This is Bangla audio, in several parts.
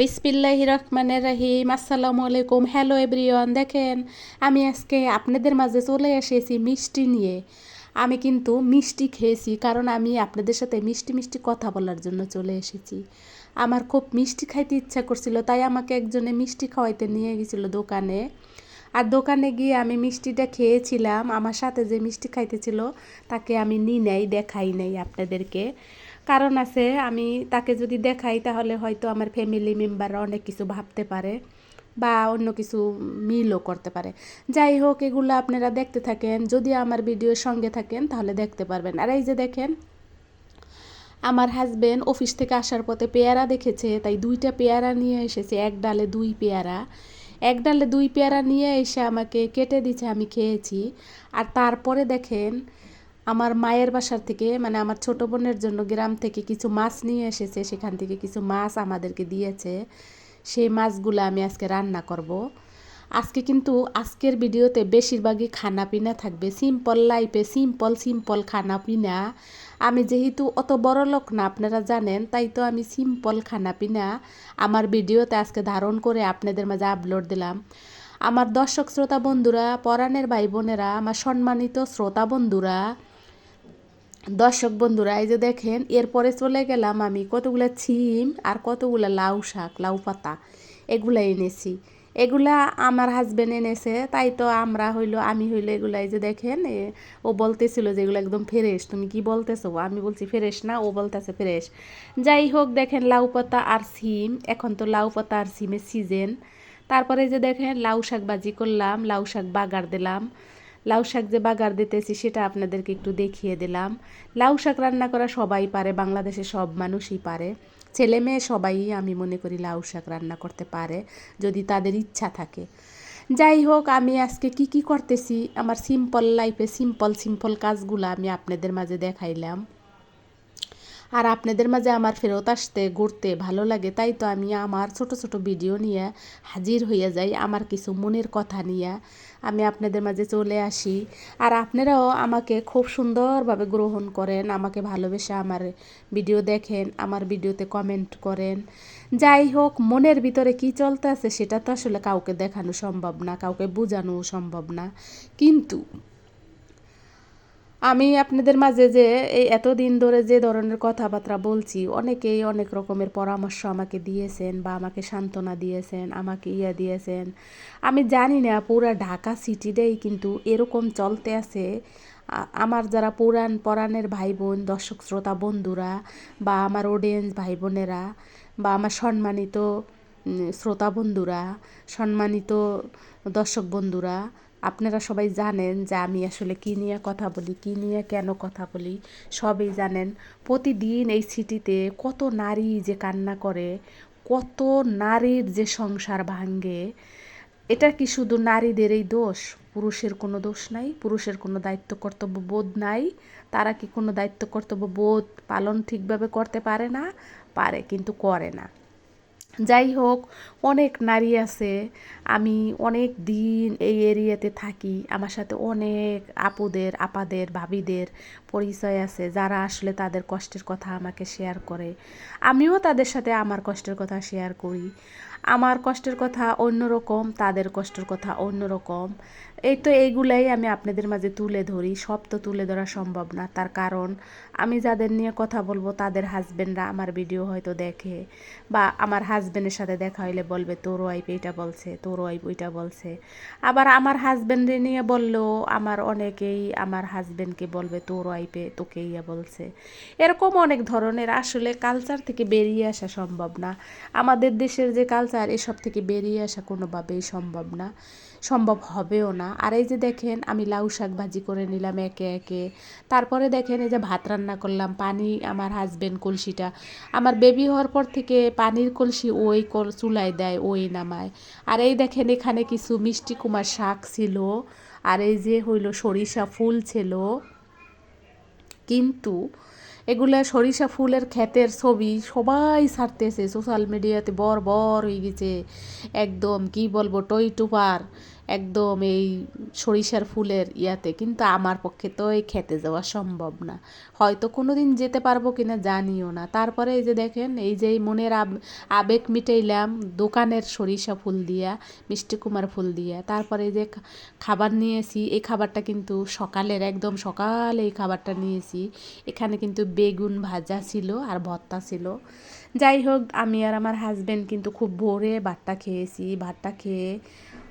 বিসমিল্লাহ রহমানের রাহিম। আসসালামু আলাইকুম। হ্যালো এভরিওয়ান দেখেন, আমি আজকে আপনাদের মাঝে চলে এসেছি মিষ্টি নিয়ে। আমি কিন্তু মিষ্টি খেয়েছি, কারণ আমি আপনাদের সাথে মিষ্টি মিষ্টি কথা বলার জন্য চলে এসেছি। আমার খুব মিষ্টি খাইতে ইচ্ছা করছিল, তাই আমাকে একজনে মিষ্টি খাওয়াইতে নিয়ে গেছিল দোকানে। আর দোকানে গিয়ে আমি মিষ্টিটা খেয়েছিলাম। আমার সাথে যে মিষ্টি খাইতেছিল, তাকে আমি নিই নাই, দেখাই নাই আপনাদেরকে। কারণ আছে, আমি তাকে যদি দেখাই তাহলে হয়তো আমার ফ্যামিলি মেম্বাররা অনেক কিছু ভাবতে পারে বা অন্য কিছু মিলও করতে পারে। যাই হোক, এগুলো আপনারা দেখতে থাকেন। যদি আমার ভিডিওর সঙ্গে থাকেন, তাহলে দেখতে পারবেন। আর এই যে দেখেন, আমার হাজব্যান্ড অফিস থেকে আসার পথে পেয়ারা দেখেছে, তাই দুইটা পেয়ারা নিয়ে এসেছে, এক ডালে দুই পেয়ারা। এক ডালে দুই পেয়ারা নিয়ে এসে আমাকে কেটে দিচ্ছে আমি খেয়েছি। আর তারপরে দেখেন আমার মায়ের বাসার থেকে মানে আমার ছোট বোনের জন্য গ্রাম থেকে কিছু মাছ নিয়ে এসেছে, সেখান থেকে কিছু মাছ আমাদেরকে দিয়েছে। সেই মাছগুলো আমি আজকে রান্না করব। আজকে কিন্তু আজকের ভিডিওতে বেশিরভাগই খানা পিনা থাকবে। সিম্পল লাইফে সিম্পল সিম্পল খানা পিনা আমি যেহেতু অত বড় লোক না, আপনারা জানেন, তাই তো আমি সিম্পল খানা পিনা আমার ভিডিওতে আজকে ধারণ করে আপনাদের মাঝে আপলোড দিলাম। আমার দর্শক শ্রোতা বন্ধুরা পরাণের ভাই বোনেরা, আমার সম্মানিত শ্রোতা বন্ধুরা দর্শক বন্ধুরা, এই যে দেখেন, এরপরে চলে গেলাম আমি কতগুলো ছিম আর কতগুলো লাউ শাক, লাউ পাতা, এগুলো এনেছি। এগুলা আমার হাজব্যান্ড এনেছে, তাই তো আমরা হইল, আমি হইল এগুলা, এই যে দেখেন ও বলতেছিল যে এগুলো একদম ফ্রেশ তুমি কি বলতেছো? আমি বলছি ফ্রেশ না, ও বলতেছে ফ্রেশ যাই হোক, দেখেন লাউ পাতা আর সিম এখন তো লাউ পাতা আর সিমের সিজন তারপরে যে দেখেন, লাউ শাক বাজি করলাম, লাউ শাক বাগার দিলাম। লাউ শাক যে বাগার দিতেছি, সেটা আপনাদেরকে একটু দেখিয়ে দিলাম। লাউ শাক রান্না করা সবাই পারে বাংলাদেশে সব মানুষই পারে। ছেলে মেয়ে সবাই, আমি মনে করি, লাউ শাক রান্না করতে পারে, যদি তাদের ইচ্ছা থাকে। যাই হোক, আমি আজকে কি কি করতেছি, আমার সিম্পল লাইফে সিম্পল সিম্পল কাজগুলো আমি আপনাদের মাঝে দেখাইলাম। আর আপনাদের মাঝে আমার ফেরত আসতে, ঘুরতে ভালো লাগে, তাই তো আমি আমার ছোট ছোট ভিডিও নিয়ে হাজির হয়ে যাই, আমার কিছু মনের কথা নিয়ে। আমি আপনাদের মাঝে চলে আসি। আর আপনারাও আমাকে খুব সুন্দরভাবে গ্রহণ করেন, আমাকে ভালোবেসে আমার ভিডিও দেখেন, আমার ভিডিওতে কমেন্ট করেন। যাই হোক, মনের ভিতরে কি চলতে আছে সেটা তো আসলে কাউকে দেখানো সম্ভব না, কাউকে বোঝানো সম্ভব না। কিন্তু আমি আপনাদের মাঝে যে এই এতদিন ধরে যে ধরনের কথাবার্তা বলছি, অনেকেই অনেক রকমের পরামর্শ আমাকে দিয়েছেন বা আমাকে সান্ত্বনা দিয়েছেন, আমাকে ইয়া দিয়েছেন। আমি জানি না পুরা ঢাকা সিটিটাই কিন্তু এরকম চলতে আছে। আমার যারা পুরাণ পরাণের ভাই বোন দর্শক শ্রোতা বন্ধুরা বা আমার অডিয়েন্স ভাই বোনেরা বা আমার সম্মানিত শ্রোতা বন্ধুরা, সম্মানিত দর্শক বন্ধুরা আপনারা সবাই জানেন যে আমি আসলে কী নিয়ে কথা বলি, কী নিয়ে কেন কথা বলি। সবই জানেন। প্রতিদিন এই সিটিতে কত নারী যে কান্না করে, কত নারীর যে সংসার ভাঙ্গে এটা কি শুধু নারীদের এই দোষ? পুরুষের কোনো দোষ নাই, পুরুষের কোনো দায়িত্ব কর্তব্য বোধ নাই, তারা কি কোনো দায়িত্ব কর্তব্য বোধ পালন ঠিকভাবে করতে পারে না? পারে, কিন্তু করে না। যাই হোক অনেক নারী আছে। আমি অনেক দিন এই এরিয়াতে থাকি। আমার সাথে অনেক আপুদের, আপাদের, ভাবিদের পরিচয় আছে, যারা আসলে তাদের কষ্টের কথা আমাকে শেয়ার করে। আমিও তাদের সাথে আমার কষ্টের কথা শেয়ার করি। আমার কষ্টের কথা অন্যরকম, তাদের কষ্টের কথা অন্যরকম। এই তো এইগুলাই আমি আপনাদের মাঝে তুলে ধরি, সব তো তুলে ধরা সম্ভব না। তার কারণ, আমি যাদের নিয়ে কথা বলব, তাদের হাজব্যান্ডরা আমার ভিডিও হয়তো দেখে, বা আমার হাজব্যান্ডের সাথে দেখা হইলে বলবে, তোর ওয়াইফ এইটা বলছে, তোর ওয়াইফ ওইটা বলছে। আবার আমার হাজব্যান্ডে নিয়ে বললেও আমার অনেকেই আমার হাজব্যান্ডকে বলবে, তোর ওয়াইফে তোকে ইয়া বলছে। এরকম অনেক ধরনের আসলে কালচার থেকে বেরিয়ে আসা সম্ভব না। আমাদের দেশের যে কালচার এসব থেকে বেরিয়ে আসা কোনোভাবেই সম্ভব না, সম্ভব হবেও না। আর এই যে দেখেন, আমি লাউ শাক ভাজি করে নিলাম একে একে। তারপরে দেখেন, এই যে ভাত রান্না করলাম, পানি, আমার হাজবেন্ড কলসিটা। আমার বেবি হওয়ার পর থেকে পানির কলসি ওই চুলায় দেয়, ওই নামায়। আর এই দেখেন, এখানে কিছু মিষ্টি কুমার শাক ছিল। আর এই যে হইল সরিষা ফুল ছিল। কিন্তু এগুলা সরিষা ফুলের ক্ষেতের ছবি সবাই ছাড়তেছে। সোশ্যাল মিডিয়াতে বর বর হয়ে গেছে। একদম কি বলব, টই টুপার। একদম এই সরিষার ফুলের ইয়াতে, কিন্তু আমার পক্ষে তো এই খেতে যাওয়া সম্ভব না। হয়তো কোনো দিন যেতে পারব কিনা জানিও না। তারপরে এই যে দেখেন, এই যে মনের আব- আবেগ মিটাইলাম দোকানের সরিষা ফুল দিয়া, মিষ্টি কুমার ফুল দিয়া। তারপরে এই যে খাবার নিয়েছি, এই খাবারটা কিন্তু সকালের, একদম সকালে এই খাবারটা নিয়েছি। এখানে কিন্তু বেগুন ভাজা ছিল আর ভর্তা ছিল। যাই হোক, আমি আর আমার হাজব্যান্ড কিন্তু খুব ভোরে ভাতটা খেয়েছি। ভাতটা খেয়ে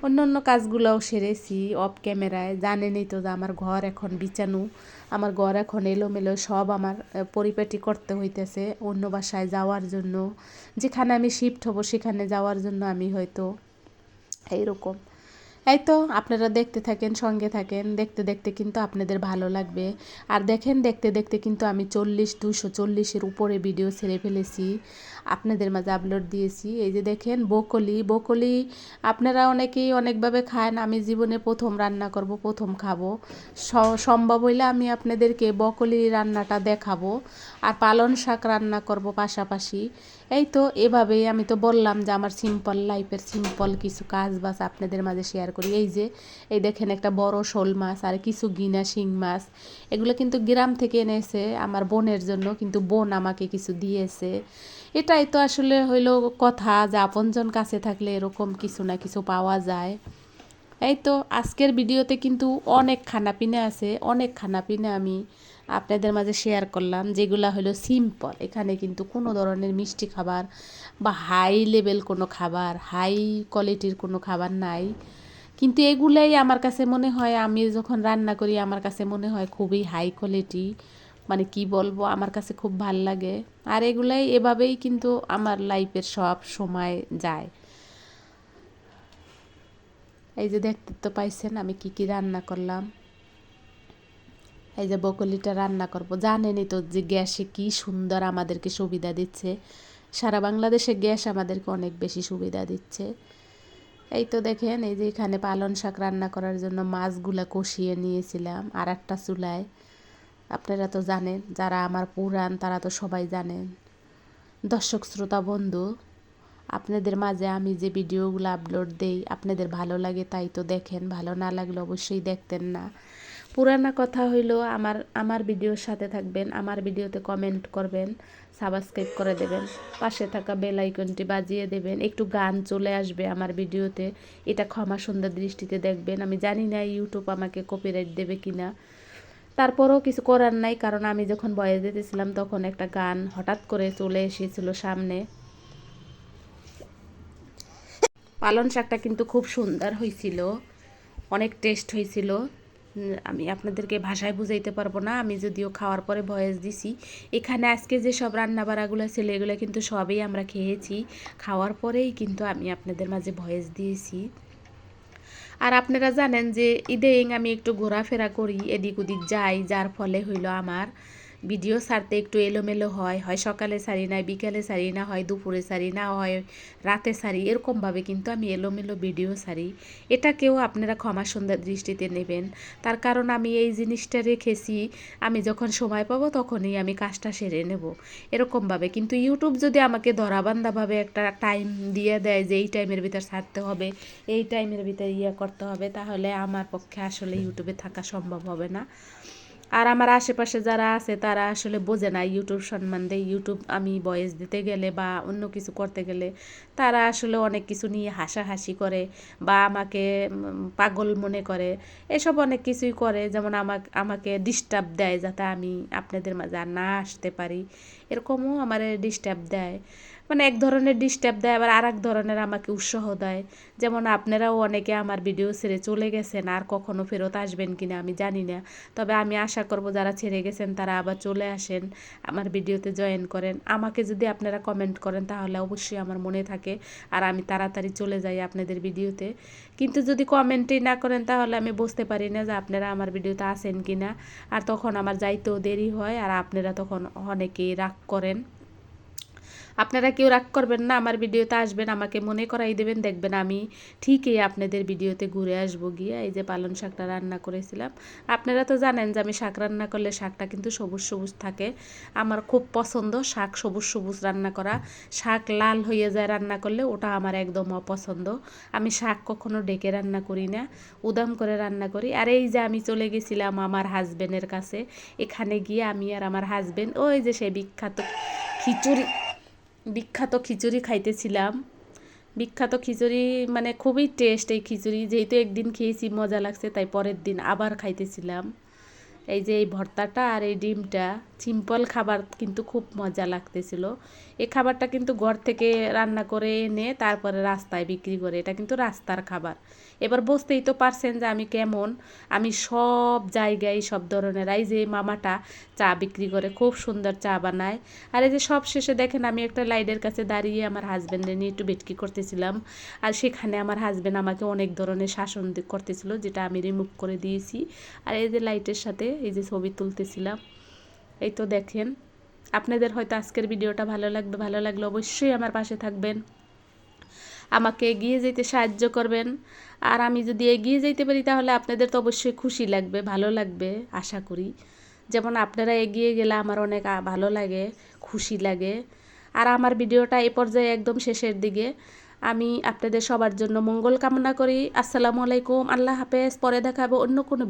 অন্য অন্য কাজগুলোও সেরেছি অফ ক্যামেরায় জানেনই তো যে আমার ঘর এখন বিচানু আমার ঘর এখন এলোমেলো, সব আমার পরিপাটি করতে হইতেছে অন্য বাসায় যাওয়ার জন্য। যেখানে আমি শিফট হব সেখানে যাওয়ার জন্য আমি হয়তো এইরকম। এই তো আপনারা দেখতে থাকেন, সঙ্গে থাকেন। দেখতে দেখতে কিন্তু আপনাদের ভালো লাগবে। আর দেখেন, দেখতে দেখতে কিন্তু আমি চল্লিশ, দুশো চল্লিশের উপরে ভিডিও ছেড়ে ফেলেছি। আপনাদের মাঝে আপলোড দিয়েছি। এই যে দেখেন বকলি বকলি আপনারা অনেকেই অনেকভাবে খান আমি জীবনে প্রথম রান্না করব, প্রথম খাব। সম্ভব হইলে আমি আপনাদেরকে বকলি রান্নাটা দেখাবো। আর পালন শাক রান্না করব পাশাপাশি। এই তো এভাবেই আমি তো বললাম যে আমার সিম্পল লাইফের সিম্পল কিছু কাজ বাস আপনাদের মাঝে শেয়ার করি। এই যে, এই দেখেন একটা বড় শোল মাছ আর কিছু গিনা শিং মাছ। এগুলো কিন্তু গ্রাম থেকে এনেছে আমার বোনের জন্য, কিন্তু বোন আমাকে কিছু দিয়েছে। এটাই তো আসলে হইল কথা যে আপনজন কাছে থাকলে এরকম কিছু না কিছু পাওয়া যায়। এই তো আজকের ভিডিওতে কিন্তু অনেক খানাপিনা আছে অনেক খানাপিনা আমি আপনাদের মাঝে শেয়ার করলাম, যেগুলা হলো সিম্পল এখানে কিন্তু কোনো ধরনের মিষ্টি খাবার বা হাই লেভেল কোনো খাবার হাই কোয়ালিটির কোনো খাবার নাই। কিন্তু এগুলাই আমার কাছে মনে হয়, আমি যখন রান্না করি, আমার কাছে মনে হয় খুবই হাই কোয়ালিটি মানে কি বলব, আমার কাছে খুব ভালো লাগে। আর এগুলাই এভাবেই কিন্তু আমার লাইফের সব সময় যায়। এই যে দেখতে তো পাইছেন আমি কি কি রান্না করলাম। এই যে বকলিটা রান্না করব। জানেনই তো যে গ্যাসে কি সুন্দর আমাদেরকে সুবিধা দিচ্ছে। সারা বাংলাদেশে গ্যাস আমাদেরকে অনেক বেশি সুবিধা দিচ্ছে। এই তো দেখেন, এই যে এখানে পালন শাক রান্না করার জন্য মাছগুলা কষিয়ে নিয়েছিলাম আর একটা চুলায়। আপনারা তো জানেন, যারা আমার পুরাণ তারা তো সবাই জানেন। দর্শক, শ্রোতা, বন্ধু, আপনাদের মাঝে আমি যে ভিডিওগুলো আপলোড দেই, আপনাদের ভালো লাগে তাই তো দেখেন, ভালো না লাগলে অবশ্যই দেখতেন না। পুরানা কথা হইল আমার আমার ভিডিওর সাথে থাকবেন, আমার ভিডিওতে কমেন্ট করবেন সাবস্ক্রাইব করে দেবেন, পাশে থাকা বেল আইকনটি বাজিয়ে দেবেন, একটু গান চলে আসবে আমার ভিডিওতে এটা ক্ষমা সুন্দর দৃষ্টিতে দেখবেন, আমি জানি না ইউটিউব আমাকে কপিরাইট দেবে কিনা। তারপরও কিছু করার নাই, কারণ আমি যখন বয়স দিতেছিলাম তখন একটা গান হঠাৎ করে চলে এসেছিল সামনে। পালন শাকটা কিন্তু খুব সুন্দর হয়েছিল অনেক টেস্ট হয়েছিল আমি আপনাদেরকে ভাষায় বুঝাইতে পারব না। আমি যদিও খাওয়ার পরে ভয়েস দিছি। এখানে আজকে যে সব রান্না বাড়াগুলো ছিল এগুলো কিন্তু সবই আমরা খেয়েছি। খাওয়ার পরেই কিন্তু আমি আপনাদের মাঝে ভয়েস দিয়েছি। আর আপনারা জানেন যে ইদানিং আমি একটু ঘোরাফেরা করি, এদিক ওদিক যাই, যার ফলে হইল আমার ভিডিও সারতে একটু এলোমেলো হয় হয় সকালে সারি না বিকালে সারি না, হয় দুপুরে সারি না, হয় রাতে সারি এরকমভাবে কিন্তু আমি এলোমেলো ভিডিও সারি এটাকেও আপনারা ক্ষমা সুন্দর দৃষ্টিতে নেবেন। তার কারণ আমি এই জিনিসটা রেখেছি, আমি যখন সময় পাবো তখনই আমি কাজটা সেরে নেব। এরকমভাবে কিন্তু ইউটিউব যদি আমাকে ধরাবান্ধাভাবে একটা টাইম দিয়ে দেয় যে এই টাইমের ভিতর ছাড়তে হবে, এই টাইমের ভিতরে ইয়ে করতে হবে, তাহলে আমার পক্ষে আসলে ইউটিউবে থাকা সম্ভব হবে না। আর আমার আশেপাশে যারা আছে, তারা আসলে বোঝে না ইউটিউব সম্বন্ধে ইউটিউব আমি বয়েস দিতে গেলে বা অন্য কিছু করতে গেলে তারা আসলে অনেক কিছু নিয়ে হাসাহাসি করে বা আমাকে পাগল মনে করে। এসব অনেক কিছুই করে, যেমন আমাকে আমাকে ডিস্টার্ব দেয় যাতে আমি আপনাদের মাঝে না আসতে পারি। এরকমও আমার ডিস্টার্ব দেয়। মানে এক ধরনের ডিস্টার্ব দেয়, আবার আর এক ধরনের আমাকে উৎসাহ দেয়। যেমন আপনারাও অনেকে আমার ভিডিও ছেড়ে চলে গেছেন, আর কখনো ফেরত আসবেন কিনা আমি জানি না। তবে আমি আশা করব যারা ছেড়ে গেছেন, তারা আবার চলে আসেন, আমার ভিডিওতে জয়েন করেন। আমাকে যদি আপনারা কমেন্ট করেন, তাহলে অবশ্যই আমার মনে থাকে, আর আমি তাড়াতাড়ি চলে যাই আপনাদের ভিডিওতে কিন্তু যদি কমেন্টই না করেন, তাহলে আমি বুঝতে পারি না যে আপনারা আমার ভিডিওতে আসেন কি না আর তখন আমার যাইতেও দেরি হয়, আর আপনারা তখন অনেকেই রাগ করেন। আপনারা কেউ রাগ করবেন না, আমার ভিডিওতে আসবেন, আমাকে মনে করাই দেবেন, দেখবেন আমি ঠিকই আপনাদের ভিডিওতে ঘুরে আসব গিয়ে, এই যে পালন শাকটা রান্না করেছিলাম। আপনারা তো জানেন যে আমি শাক রান্না করলে শাকটা কিন্তু সবুজ সবুজ থাকে। আমার খুব পছন্দ শাক সবুজ সবুজ রান্না করা। শাক লাল হয়ে যায় রান্না করলে ওটা আমার একদম অপছন্দ। আমি শাক কখনো ডেকে রান্না করি না, উদাম করে রান্না করি। আর এই যে আমি চলে গেছিলাম আমার হাজবেন্ডের কাছে, এখানে গিয়ে আমি আর আমার হাজবেন্ড ওই যে সে বিখ্যাত খিচুড়ি বিখ্যাত খিচুড়ি খাইতেছিলাম। বিখ্যাত খিচুড়ি মানে খুবই টেস্ট এই খিচুড়ি। যেহেতু একদিন খেয়েছি, মজা লাগছে, তাই পরের দিন আবার খাইতেছিলাম। এই যে এই ভর্তাটা আর এই ডিমটা সিম্পল খাবার কিন্তু খুব মজা লাগতেছিল। এই খাবারটা কিন্তু ঘর থেকে রান্না করে এনে তারপরে রাস্তায় বিক্রি করে। এটা কিন্তু রাস্তার খাবার। এবার বুঝতেই তো পারছেন যে আমি কেমন। আমি সব জায়গায় সব ধরনের, এই যে মামাটা চা বিক্রি করে খুব সুন্দর চা বানায়। আর এই যে সব শেষে দেখেন আমি একটা লাইটের কাছে দাঁড়িয়ে আমার হাজব্যান্ডে নিয়ে একটু বেটকি করতেছিলাম। আর সেখানে আমার হাজব্যান্ড আমাকে অনেক ধরনের শাসন করতেছিল, যেটা আমি রিমুভ করে দিয়েছি। আর এই যে লাইটের সাথে এই যে ছবি তুলতেছিলাম, এই তো দেখেন। আপনাদের হয়তো আজকের ভিডিওটা ভালো লাগবে, ভালো লাগলে অবশ্যই আমার পাশে থাকবেন। আমাকে এগিয়ে যেতে সাহায্য করবেন। আর আমি যদি এগিয়ে যেতে পারি, তাহলে আপনাদের তো অবশ্যই খুশি লাগবে, ভালো লাগবে, আশা করি। যেমন আপনারা এগিয়ে গেলে আমার অনেক ভালো লাগে, খুশি লাগে। আর আমার ভিডিওটা এই পর্যায়ে একদম শেষের দিকে। আমি আপনাদের সবার জন্য মঙ্গল কামনা করি। আসসালামু আলাইকুম, আল্লাহ হাফেজ। পরে দেখাবো অন্য কোনো